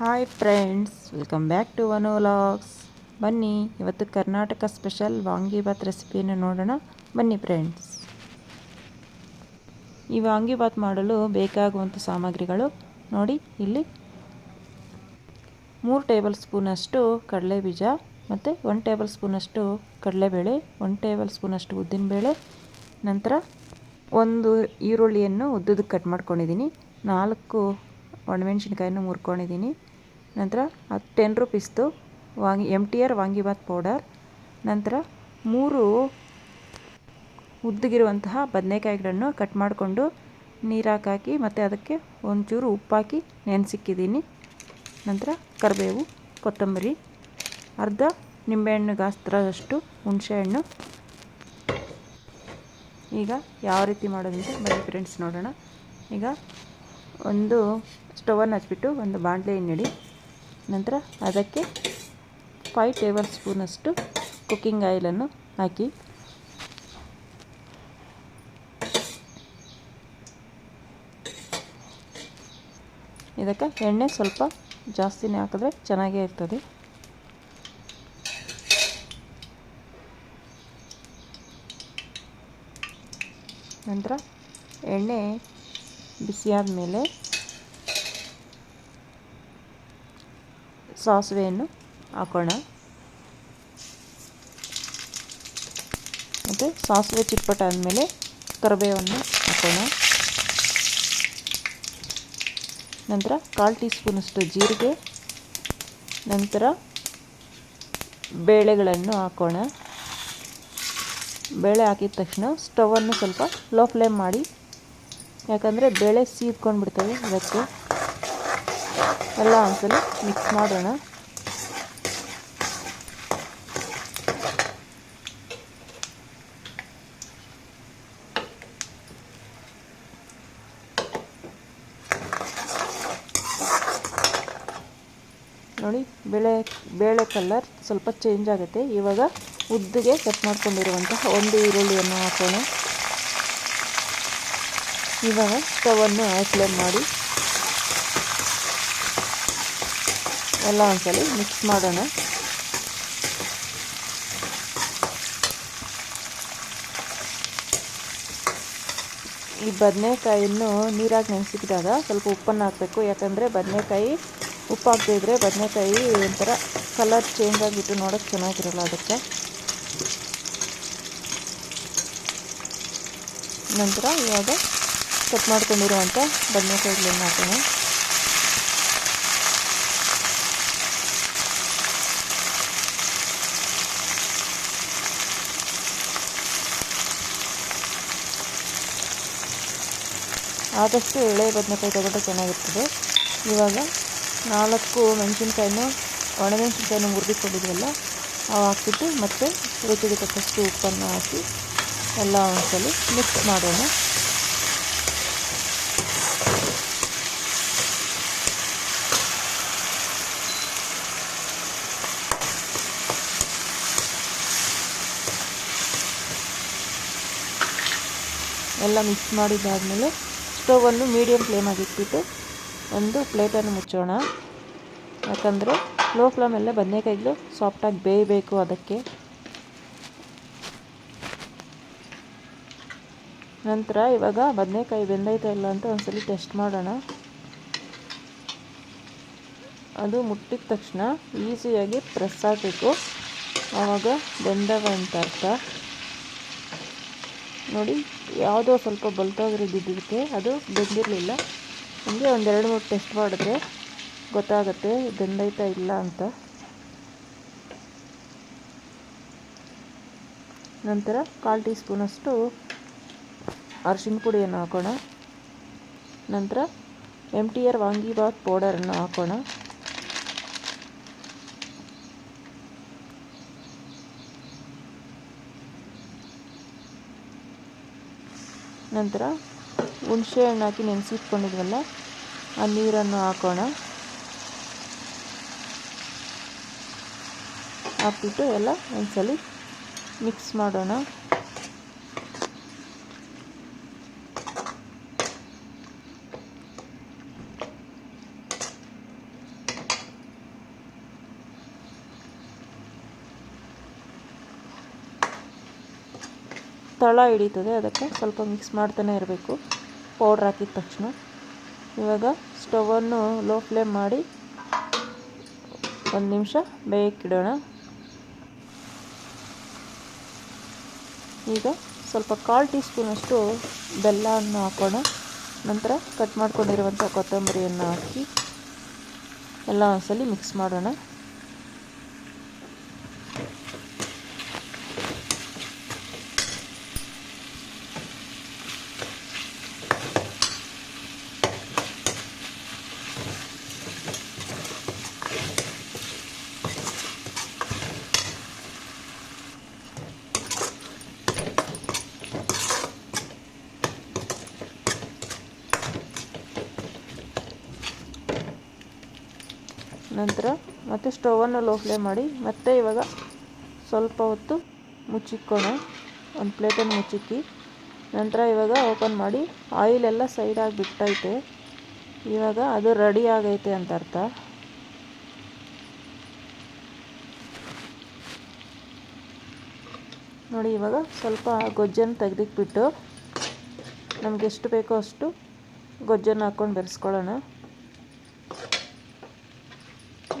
Hi friends welcome back to one vlogs ಬನ್ನಿ, ಇವತ್ತು Karnataka special vangibath ರೆಸಿಪಿಯನ್ನು ನೋಡೋಣ. ಬನ್ನಿ ಫ್ರೆಂಡ್ಸ್ ಈ ವಾಂಗಿಬಾತ್ ಮಾಡಲು ಬೇಕಾಗುವಂಥ ಸಾಮಗ್ರಿಗಳು ನೋಡಿ, ಇಲ್ಲಿ ಮೂರು ಟೇಬಲ್ ಸ್ಪೂನಷ್ಟು ಕಡಲೆ ಬೀಜ ಮತ್ತು ಒನ್ ಟೇಬಲ್ ಸ್ಪೂನಷ್ಟು ಕಡಲೆಬೇಳೆ ಒನ್ ಟೇಬಲ್ ಸ್ಪೂನಷ್ಟು ಉದ್ದಿನಬೇಳೆ, ನಂತರ ಒಂದು ಈರುಳ್ಳಿಯನ್ನು ಉದ್ದದಕ್ಕೆ ಕಟ್ ಮಾಡ್ಕೊಂಡಿದ್ದೀನಿ, ನಾಲ್ಕು ಒಣಮೆಣ್ಸಿನ್ಕಾಯನ್ನು ಮುರ್ಕೊಂಡಿದ್ದೀನಿ. ನಂತರ ten ರುಪೀಸ್ದು vangi M T R vangibath powder ನಂತರ ಮೂರು ಉದ್ದಗಿರುವಂತಹ ಬದನೆಕಾಯಿಗಳನ್ನು ಕಟ್ ಮಾಡಿಕೊಂಡು ನೀರಾಕಿ ಹಾಕಿ ಮತ್ತು ಅದಕ್ಕೆ ಒಂಚೂರು ಉಪ್ಪಾಕಿ ನೆನೆಸಿಕ್ಕಿದ್ದೀನಿ ನಂತರ ಕರಿಬೇವು, ಕೊತ್ತಂಬರಿ, ಅರ್ಧ ನಿಂಬೆಹಣ್ಣು ಗಾತ್ರದಷ್ಟು ಹುಣಸೆಹಣ್ಣು. ಈಗ ಯಾವ ರೀತಿ ಮಾಡೋದಂತ ಬನ್ನಿ ಫ್ರೆಂಡ್ಸ್ ನೋಡೋಣ. ಈಗ ಒಂದು ಸ್ಟವನ್ನು ಹಚ್ಬಿಟ್ಟು ಒಂದು ಬಾಣಲೆ ಇಡಿ ನಂತರ ಅದಕ್ಕೆ ಫೈವ್ ಟೇಬಲ್ ಸ್ಪೂನಷ್ಟು ಕುಕ್ಕಿಂಗ್ ಆಯಿಲನ್ನು ಹಾಕಿ. ಇದಕ್ಕೆ ಎಣ್ಣೆ ಸ್ವಲ್ಪ ಜಾಸ್ತಿನೇ ಹಾಕಿದ್ರೆ ಚೆನ್ನಾಗೇ ಇರ್ತದೆ. ನಂತರ ಎಣ್ಣೆ ಬಿಸಿಯಾದ ಮೇಲೆ ಸಾಸಿವೆಯನ್ನು ಹಾಕೋಣ. ಮತ್ತು ಸಾಸಿವೆ ಚಿಟ್ಪಟ್ಟಾದಮೇಲೆ ಕರಿಬೇವನ್ನು ಹಾಕೋಣ. ನಂತರ ಕಾಲು ಟೀ ಸ್ಪೂನಷ್ಟು ಜೀರಿಗೆ. ನಂತರ ಬೇಳೆಗಳನ್ನು ಹಾಕೋಣ. ಬೇಳೆ ಹಾಕಿದ ತಕ್ಷಣ ಸ್ಟವನ್ನು ಸ್ವಲ್ಪ ಲೋ ಫ್ಲೇಮ್ ಮಾಡಿ. ಯಾಕಂದರೆ ಬೇಳೆ ಸೀದ್ಕೊಂಡು ಬಿಡ್ತವೆ ಅದಕ್ಕೆ. ಎಲ್ಲ ಒಂದ್ಸಲ ಮಿಕ್ಸ್ ಮಾಡೋಣ. ನೋಡಿ, ಬೇಳೆ ಬೇಳೆ ಕಲರ್ ಸ್ವಲ್ಪ ಚೇಂಜ್ ಆಗುತ್ತೆ. ಇವಾಗ ಉದ್ದಿಗೆ ಕಟ್ ಮಾಡ್ಕೊಂಡಿರುವಂತಹ ಒಂದು ಈರುಳ್ಳಿಯನ್ನು ಹಾಕೋಣ. ಇವಾಗ ಸ್ಟವನ್ನು ಫ್ಲೇಮ್ ಮಾಡಿ. ಎಲ್ಲ ಒಂದ್ಸಲ ಮಿಕ್ಸ್ ಮಾಡೋಣ. ಈ ಬದನೆಕಾಯನ್ನು ನೀರಾಗಿ ನೆನೆಸಿದಾಗ ಸ್ವಲ್ಪ ಉಪ್ಪನ್ನು ಹಾಕಬೇಕು. ಯಾಕಂದರೆ ಬದನೆಕಾಯಿ ಉಪ್ಪು ಹಾಕದೇ ಇದ್ದರೆ ಬದನೆಕಾಯಿ ಒಂಥರ ಕಲರ್ ಚೇಂಜ್ ಆಗಿಬಿಟ್ಟು ನೋಡೋಕ್ಕೆ ಚೆನ್ನಾಗಿರಲ್ಲ ಅದಕ್ಕೆ. ನಂತರ ಇವಾಗ ಕಟ್ ಮಾಡ್ಕೊಂಡಿರುವಂಥ ಬದನೆಕಾಯಿಗಳನ್ನು ಹಾಕೋಣ. ಆದಷ್ಟು ಎಳೆ ಬದನೆಕಾಯಿ ತಗೊಂಡ್ರೆ ಚೆನ್ನಾಗಿರ್ತದೆ. ಇವಾಗ ನಾಲ್ಕು ಮೆಣಸಿನ್ಕಾಯಿನೂ, ಒಣಮೆಣಸಿನ್ಕಾಯಿನ ಮುರಿದಿಟ್ಕೊಂಡಿದ್ವಲ್ಲ ಅವು ಹಾಕ್ಬಿಟ್ಟು ಮತ್ತು ರುಚಿಗೆ ತಕ್ಕಷ್ಟು ಉಪ್ಪನ್ನು ಹಾಕಿ ಎಲ್ಲ ಒಂದ್ಸಲ ಮಿಕ್ಸ್ ಮಾಡೋಣ. ಎಲ್ಲ ಮಿಕ್ಸ್ ಮಾಡಿದ್ದಾದಮೇಲೆ ಸ್ಟವನ್ನು ಮೀಡಿಯಮ್ ಫ್ಲೇಮಾಗಿ ಇಟ್ಬಿಟ್ಟು ಒಂದು ಪ್ಲೇಟನ್ನು ಮುಚ್ಚೋಣ. ಯಾಕಂದರೆ ಲೋ ಫ್ಲೇಮಲ್ಲೇ ಬದನೇಕಾಯಿಗಳು ಸಾಫ್ಟಾಗಿ ಬೇಯಬೇಕು ಅದಕ್ಕೆ. ನಂತರ ಇವಾಗ ಬದನೇಕಾಯಿ ಬೆಂದೈತಾ ಇಲ್ಲ ಅಂತ ಒಂದ್ಸಲಿ ಟೆಸ್ಟ್ ಮಾಡೋಣ. ಅದು ಮುಟ್ಟಿದ ತಕ್ಷಣ ಈಸಿಯಾಗಿ ಪ್ರೆಸ್ ಆಗಬೇಕು. ಆವಾಗ ಬೆಂದವ ಅಂತ ಅರ್ಥ. ನೋಡಿ, ಯಾವುದೋ ಸ್ವಲ್ಪ ಬಲ್ತೋಗಿರೋದಿದ್ದಕ್ಕೆ ಅದು ಬೆಂದಿರಲಿಲ್ಲ. ಹಂಗೆ ಒಂದೆರಡು ಮೂರು ಟೆಸ್ಟ್ ಮಾಡಿದ್ರೆ ಗೊತ್ತಾಗುತ್ತೆ, ಬೆಂದೈತಾ ಇಲ್ಲ ಅಂತ. ನಂತರ ಕಾಲು ಟೀ ಸ್ಪೂನಷ್ಟು ಅರಿಶಿನ ಪುಡಿಯನ್ನು ಹಾಕೋಣ. ನಂತರ ಎಂ ಟಿ ಆರ್ ವಾಂಗಿಬಾತ್ ಪೌಡರನ್ನು ಹಾಕೋಣ. ನಂತರ ಹುಣಸೆ ಹಣ್ಣು ಹಾಕಿ ನೆನೆಸಿಟ್ಕೊಂಡಿದ್ವಲ್ಲ ಆ ನೀರನ್ನು ಹಾಕೋಣ. ಹಾಕ್ಬಿಟ್ಟು ಎಲ್ಲ ಒಂದ್ಸಲ ಮಿಕ್ಸ್ ಮಾಡೋಣ. ತಳ ಹಿಡಿತದೆ, ಅದಕ್ಕೆ ಸ್ವಲ್ಪ ಮಿಕ್ಸ್ ಮಾಡ್ತಾನೆ ಇರಬೇಕು. ಪೌಡ್ರ್ ಹಾಕಿದ ತಕ್ಷಣ. ಇವಾಗ ಸ್ಟವನ್ನು ಲೋ ಫ್ಲೇಮ್ ಮಾಡಿ ಒಂದು ನಿಮಿಷ ಬೇಯಕ್ಕಿಡೋಣ ಈಗ ಸ್ವಲ್ಪ ಕಾಲು ಟೀ ಸ್ಪೂನಷ್ಟು ಬೆಲ್ಲವನ್ನು ಹಾಕೋಣ. ನಂತರ ಕಟ್ ಮಾಡ್ಕೊಂಡಿರುವಂಥ ಕೊತ್ತಂಬರಿಯನ್ನು ಹಾಕಿ ಎಲ್ಲ ಒಂದ್ಸಲಿ ಮಿಕ್ಸ್ ಮಾಡೋಣ. ನಂತರ ಮತ್ತೆ ಸ್ಟವನ್ನು ಲೋ ಫ್ಲೇಮ್ ಮಾಡಿ, ಮತ್ತೆ ಇವಾಗ ಸ್ವಲ್ಪ ಹೊತ್ತು ಮುಚ್ಚಿಕ್ಕೋಣ. ಒಂದು ಪ್ಲೇಟನ್ನು ಮುಚ್ಚಿಕ್ಕಿ, ನಂತರ ಇವಾಗ ಓಪನ್ ಮಾಡಿ ಆಯಿಲೆಲ್ಲ ಸೈಡಾಗಿ ಬಿಟ್ಟೈತೆ. ಇವಾಗ ಅದು ರೆಡಿ ಆಗೈತೆ ಅಂತ ಅರ್ಥ. ನೋಡಿ, ಇವಾಗ ಸ್ವಲ್ಪ ಗೊಜ್ಜನ್ನು ತೆಗೆದಿಕ್ಬಿಟ್ಟು ನಮಗೆಷ್ಟು ಬೇಕೋ ಅಷ್ಟು ಗೊಜ್ಜನ್ನು ಹಾಕ್ಕೊಂಡು ಬೆರೆಸ್ಕೊಳ್ಳೋಣ.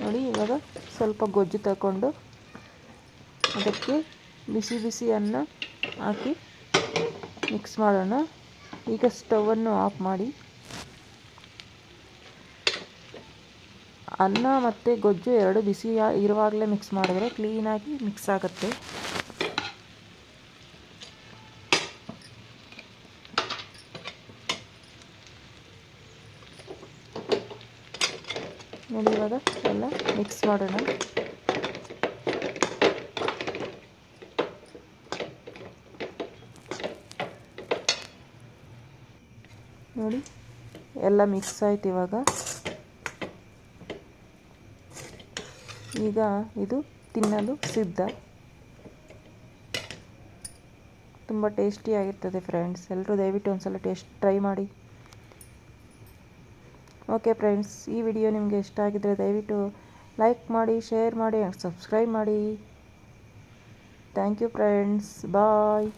ನೋಡಿ, ಇವಾಗ ಸ್ವಲ್ಪ ಗೊಜ್ಜು ತಗೊಂಡು ಅದಕ್ಕೆ ಬಿಸಿ ಬಿಸಿ ಅನ್ನ ಹಾಕಿ ಮಿಕ್ಸ್ ಮಾಡೋಣ. ಈಗ ಸ್ಟವನ್ನು ಆಫ್ ಮಾಡಿ. ಅನ್ನ ಮತ್ತು ಗೊಜ್ಜು ಎರಡು ಬಿಸಿ ಇರುವಾಗಲೇ ಮಿಕ್ಸ್ ಮಾಡಿದ್ರೆ ಕ್ಲೀನಾಗಿ ಮಿಕ್ಸ್ ಆಗುತ್ತೆ. ನೋಡಿ ಇವಾಗ ಎಲ್ಲ ಮಿಕ್ಸ್ ಮಾಡೋಣ. ನೋಡಿ, ಎಲ್ಲ ಮಿಕ್ಸ್ ಆಯ್ತು ಇವಾಗ. ಈಗ ಇದು ತಿನ್ನಲು ಸಿದ್ಧ. ತುಂಬ ಟೇಸ್ಟಿಯಾಗಿರ್ತದೆ ಫ್ರೆಂಡ್ಸ್ ಎಲ್ಲರೂ ದಯವಿಟ್ಟು ಒಂದು ಸಲ ಟೇಸ್ಟ್ ಟ್ರೈ ಮಾಡಿ. ಓಕೆ ಫ್ರೆಂಡ್ಸ್, ಈ ವಿಡಿಯೋ ನಿಮಗೆ ಇಷ್ಟ ಆಗಿದ್ದರೆ ದಯವಿಟ್ಟು ಲೈಕ್ ಮಾಡಿ, ಶೇರ್ ಮಾಡಿ ಆ್ಯಂಡ್ ಸಬ್ಸ್ಕ್ರೈಬ್ ಮಾಡಿ. Thank you friends. ಬಾಯ್.